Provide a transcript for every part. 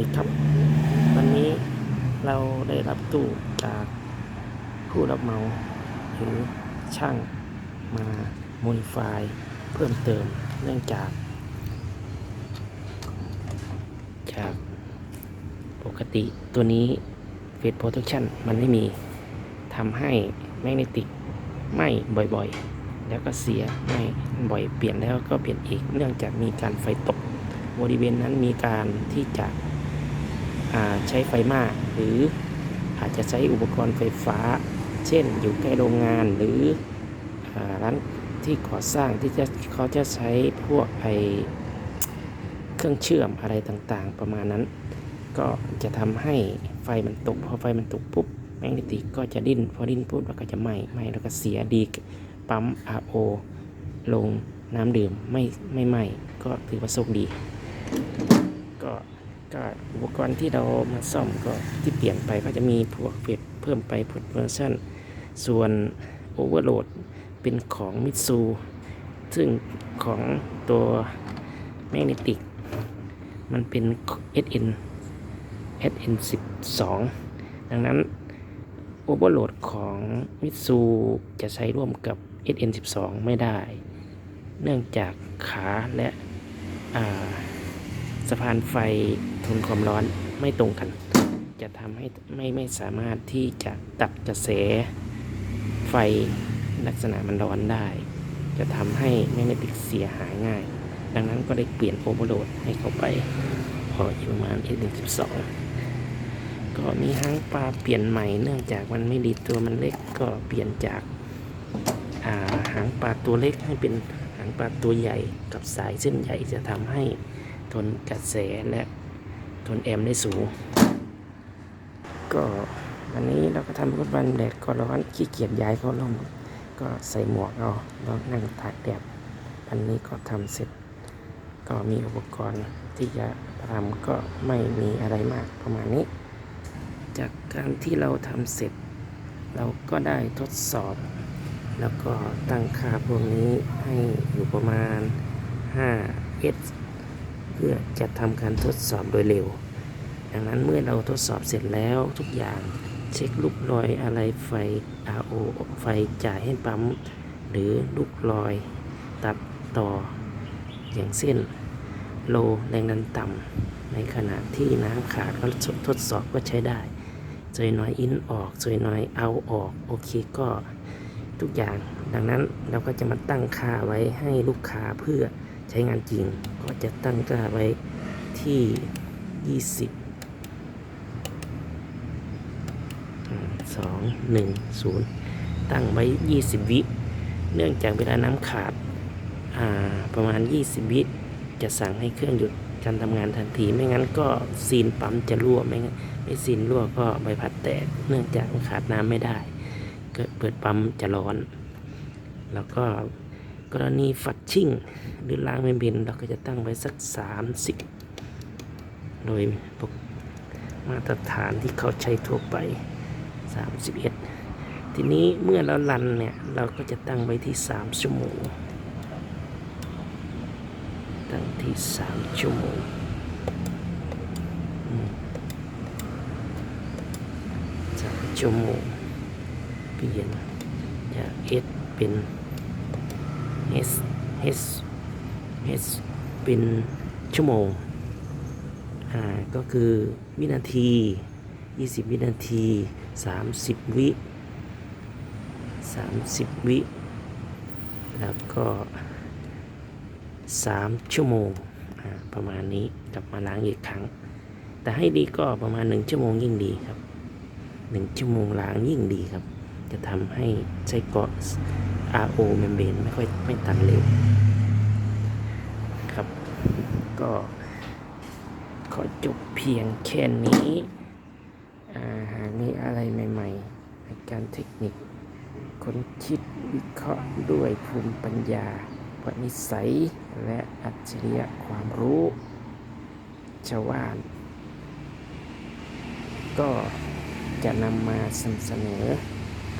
ดีครับ วันนี้เราได้รับตู้จากผู้รับเหมาหรือช่างมาโมดิฟายเพิ่มเติมเนื่องจาก จากปกติตัวนี้เฟสโปรเทคชั่นมันไม่มีทำให้แมกเนติกไหม้บ่อยๆ แล้วก็เสียไหม้บ่อยเปลี่ยนแล้วก็เปลี่ยนอีก เนื่องจากมีการไฟตกบริเวณนั้นมีการที่จะ ใช้ไฟมาก หรืออาจจะใช้อุปกรณ์ไฟฟ้า เช่น อยู่ใกล้โรงงานหรืออร้านที่ก่อสร้างที่จะเขาจะใช้พวกไอเครื่องเชื่อมอะไรต่างๆ ประมาณนั้น ก็จะทำให้ไฟมันตก พอไฟมันตกปุ๊บแมกเนติกก็จะดิ้น พอดิ้นปุ๊บแล้วก็จะไหม้ไหม้แล้วก็เสียดีปั๊ม RO ลงน้ำดื่มไม่ไม่ไหม้ก็ถือว่าโชคดี ก็อุปกรณ์ที่เรามาซ่อมก็ที่เปลี่ยนไปก็จะมีพวกเฟสเพิ่มไปพวกเวอร์ชันส่วนโอเวอร์โหลดเป็นของมิตซูซึ่งของตัวแมกเนติก มันเป็น SN SN 12ดังนั้นโอเวอร์โหลดของมิตซูจะใช้ร่วมกับ SN 12ไม่ได้ เนื่องจากขาและอ่า สะพานไฟทนความร้อนไม่ตรงกัน จะทำให้ไม่ไม่สามารถที่จะตัดกระแสไฟลักษณะมันร้อนได้ จะทำให้แมกเนติกเสียหายง่าย ดังนั้นก็ได้เปลี่ยนโอเวอร์โหลดให้เข้าไป พออยู่ประมาณ S12 ก็มีหางปลาเปลี่ยนใหม่เนื่องจากมันไม่ดีตัวมันเล็กก็เปลี่ยนจากาหางปลาตัวเล็กให้เป็นหางปลาตัวใหญ่กับสายเส้นใหญ่จะทำให้ ทนกระแสและทนแอมได้สูง ก็วันนี้เราก็ทำรถวันแดดก็ร้อนขี้เกียจย้ายเขาร่มก็ใส่หมวกเอาแล้วนั่งตากแดดวันนี้ก็ทำเสร็จ ก็มีอุปกรณ์ที่จะทำก็ไม่มีอะไรมากประมาณนี้ จากการที่เราทำเสร็จ เราก็ได้ทดสอบ แล้วก็ตั้งค่าพวกนี้ให้อยู่ประมาณ5 s เพื่อจะทำการทดสอบโดยเร็ว ดังนั้นเมื่อเราทดสอบเสร็จแล้วทุกอย่างเช็คลูกรอยอะไรไฟ RO ไฟจ่ายให้ปั๊ม หรือลูกรอยตัดต่ออย่างเส้นโลแรงดันต่ำในขณะที่น้ำขาดก็ทดสอบก็ใช้ได้ซอยน้อยอินออกซอยน้อยเอาออก โอเคก็ทุกอย่าง ดังนั้นเราก็จะมาตั้งค่าไว้ให้ลูกค้าเพื่อ ใช้งานจริงก็จะตั้งค่าไว้ที่ 20สองหนึ่งศูนย์ตั้งไว้ 20 วิ เนื่องจากเวลาน้ำขาดอ่าประมาณ 20 วิ จะสั่งให้เครื่องหยุดการทำงานทันที ไม่งั้นก็ซีนปั๊มจะรั่ว ไม่ไม่ซีนรั่วก็ใบพัดแตก เนื่องจากขาดน้ำไม่ได้ เกิดเปิดปั๊มจะร้อน แล้วก็ กรณีฝัดชิ่ง หรือล้างไม่เป็นเราก็จะตั้งไว้สัก 30 โดยมาตรฐานที่เขาใช้ทั่วไป 31 ทีนี้เมื่อเราลันเนี่ย เราก็จะตั้งไว้ที่ 3 ชั่วโมง ตั้งที่ 3 ชั่วโมงสามชั่วโมง เปลี่ยนจาก S เป็น S S S เป็นชั่วโมง อ่า ก็คือวินาที 20 วินาที 30 วิ 30 วิ แล้วก็ 3 ชั่วโมง อ่า ประมาณนี้กลับมาล้างอีกครั้ง แต่ให้ดีก็ประมาณ 1 ชั่วโมงยิ่งดีครับ 1 ชั่วโมงล้างยิ่งดีครับ จะทำให้ใช้เกาะ RO membrane ไม่ค่อยไม่ตันเร็วครับ ก็ขอจบเพียงแค่นี้หากมีอะไรใหม่ๆในการเทคนิคค้นคิดวิเคราะห์ด้วยภูมิปัญญาปณิสัย และอัจฉริยะความรู้ชาวบ้าน ก็จะนำมานเสนอ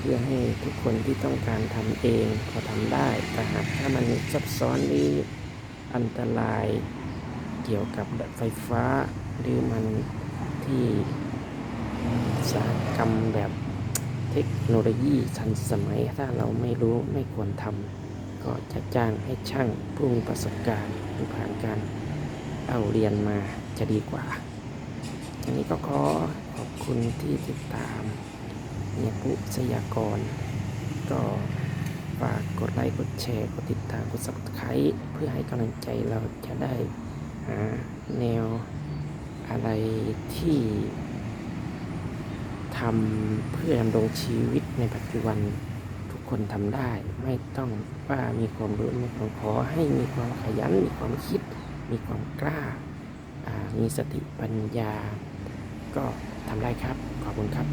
เพื่อให้ทุกคนที่ต้องการทำเองก็ทำได้แต่หากถ้ามันซับซ้อนนี้อันตรายเกี่ยวกับไฟฟ้า หรือมันที่สาหกรรมแบบเทคโนโลยีทันสมัย ถ้าเราไม่รู้ไม่ควรทำก็จะจ้างให้ช่างผู้มีประสบการณ์หรือผ่านการเอาเรียนมาจะดีกว่าอันนี้ก็ขอขอบคุณที่ติดตาม เนี่ยปุสยากร ก็ฝากกดไลค์กดแชร์กดติดตามกด subscribe เพื่อให้กำลังใจเราจะได้หาแนวอะไรที่ทำเพื่อดำรงชีวิตในปัจจุบันทุกคนทำได้ ไม่ต้องว่ามีความรู้ม่ต้องขอให้มีความขยันมีความคิด มีความกล้าามีสติปัญญา ก็ทำได้ครับ ขอบคุณครับ